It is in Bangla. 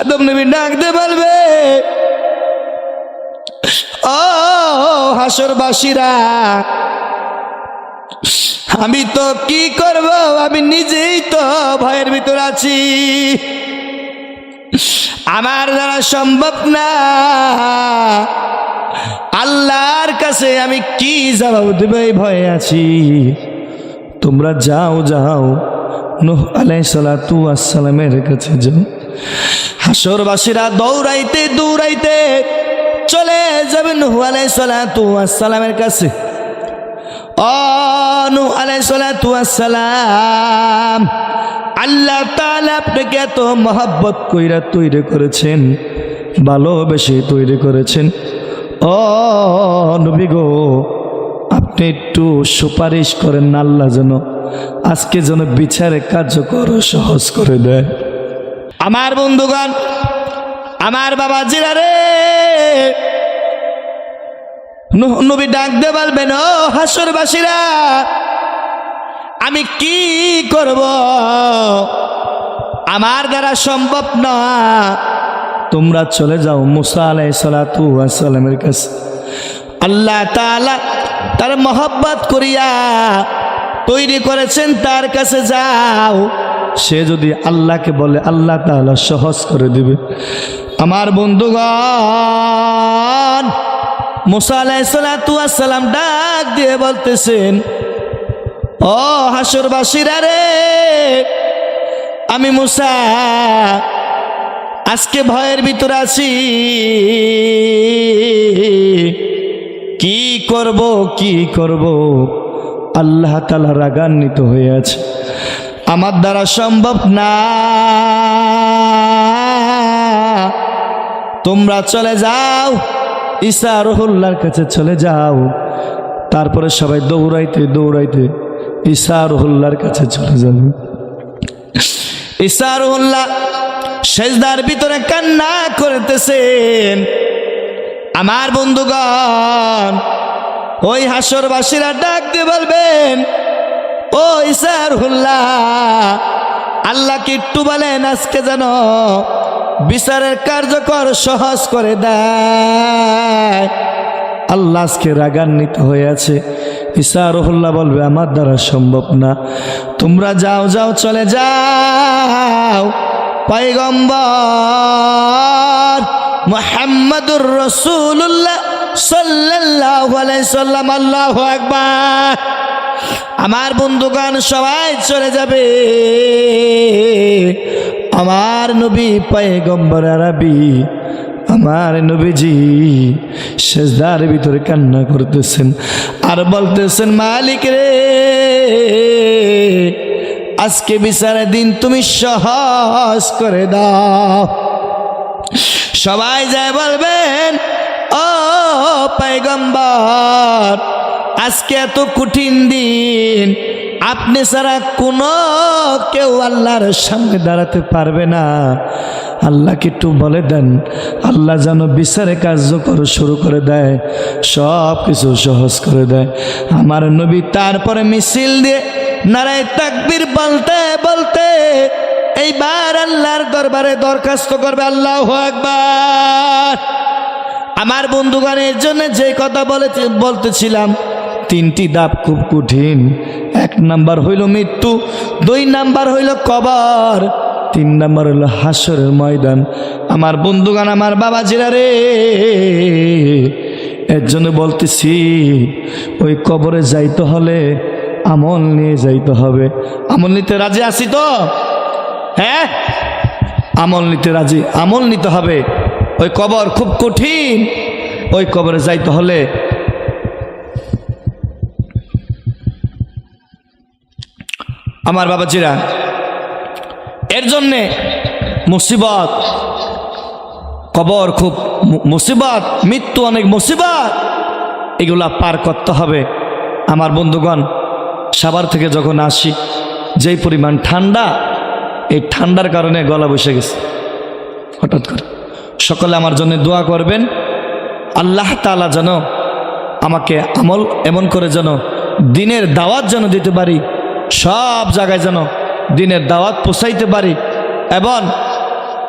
আদম নবী ডাকতে বলবে, ও হাসরবাসীরা, আমি তো কি করব? আমি নিজেই তো ভয়ের ভিতর আছি। আমার দ্বারা সম্ভব না। আল্লাহর কাছে আমি কি জবাব দেব এই ভয়ে আছি? তোমরা যাও যাও। নোহ আলাই সালাতু আসসালামের কাছে যাও। হাসরবাসীরা দৌড়াইতে দৌড়াইতে চলে যাবেন নুহ আলাই সালাতু আসসালামের কাছে নূহ আলাই সালাতু আসসালাম আল্লাহ তাআলা আপনাকে এত মহাব্বত কইরা তৈরি করেছেন, ভালোবেসে তৈরি করেছেন। ও নবী গো, আপনি একটু সুপারিশ করেন আল্লাহ যেন আজকে যেন বিচারে কার্যকর সহজ করে দেয়। আমার বন্ধুগণ, আমার বাবা জিরা রে নবী ডাক দে বলবেন ও হাসরবাসীরা, আমি কি করব? আমার দ্বারা সম্ভব না। তোমরা চলে যাও মুসা আলাই সালাতু কাছে। আল্লাহ তাআলা তার মহব্বত করিয়া তৈরি করেছেন, তার কাছে যাও। সে যদি আল্লাহকে বলে, আল্লাহ তাআলা সহজ করে দিবে। আমার বন্ধুগণ, মুসা ডাক দিয়ে বলতেছেন, ও হাসরবাসীরা রে, আমি মুসা, আজকে ভয়ের ভিতর আছি। কি করব কি করব? আল্লাহ তালা রাগান্বিত হয়ে আছে। আমার দ্বারা সম্ভব না। তোমরা চলে যাও। ঈসা রহুল্লার কাছে চলে যাও। তারপরে সবাই দৌড়াইতে দৌড়াইতে ঈসা রহুল্লার কাছে চলে যাবে ঈসা রহুল্লাহ সেজদার ভিতরে কান্না করতেছেন। আমার বন্ধুগণ, ওই হাসরবাসীরা ডাক দিয়ে বলবেন ও ইসার হুল্লাহ আল্লাহকে একটু বলেন আজকে যেন বিচারের কার্যকর সহজ করে দেয়? আল্লাহ আজকে রাগান্বিত হয়ে আছে। ঈসা রহুল্লাহ বলবে, আমার দ্বারা সম্ভব না। তোমরা যাও যাও, চলে যাও। পয়গম্বর মোহাম্মদুর রসুল্লাহ সাল্লাম, আল্লাহু আকবার। আমার বন্ধুগান সবাই চলে যাবে। আমার নবী পয়গম্বর আরবি, আমার নবীজি সেজদার ভিতরে কান্না করতেছেন আর বলতেছেন, মালিক রে, আজকে বিচারের দিন তুমি সহজ করে দাও। সবাই যায় বলবেন, ও পাইগম্বর আজকে এত কঠিন দিন, আপনি ছাড়া কোনো কেউ আল্লাহর সামনে দাঁড়াতে পারবে না। আল্লাহকে একটু বলে দেন, আল্লাহ যেন বিচারে কার্যকর শুরু করে দেয় সব কিছু সহজ করে দেয়। আমার নবী তারপরে মিছিল দিয়ে নারায় তাকবির বলতে বলতে, এইবার আল্লাহর দরবারে দরখাস্ত করবে, আল্লাহ একবার আমার বন্ধুগণের জন্য যে কথা বলে বলতেছিলাম তিনটি দাপ খুব কঠিন। এক নাম্বার হইল মৃত্যু, দুই নাম্বার হইল কবর, তিন নাম্বার হইল হাসরের ময়দান। আমার বন্ধুগান আমার বাবা জিরা রে, এর জন্য বলতেছি, ওই কবরে যাইতে হলে আমল নিয়ে যাইতে হবে। আমল নিতে রাজি আছি তো? হ্যাঁ? আমল নিতে রাজি, আমল নিতে হবে। ওই কবর খুব কঠিন। ওই কবরে যাইতে হলে আমার বাবাজিরা। এর জন্যে মুসিবত, কবর খুব মুসিবত, মৃত্যু অনেক মুসিবত। এগুলা পার করতে হবে। আমার বন্ধুগণ সাবার থেকে যখন আসি, যেই পরিমাণ ঠান্ডা, এই ঠান্ডার কারণে গলা বসে গেছে। হঠাৎ করে। সকলে আমার জন্য দোয়া করবেন। আল্লাহ তালা যেন আমাকে আমল এমন করে যেন দিনের দাওয়াত যেন দিতে পারি। সব জায়গায় যেন দিনের দাওয়াত পোষাইতে পারি। এবং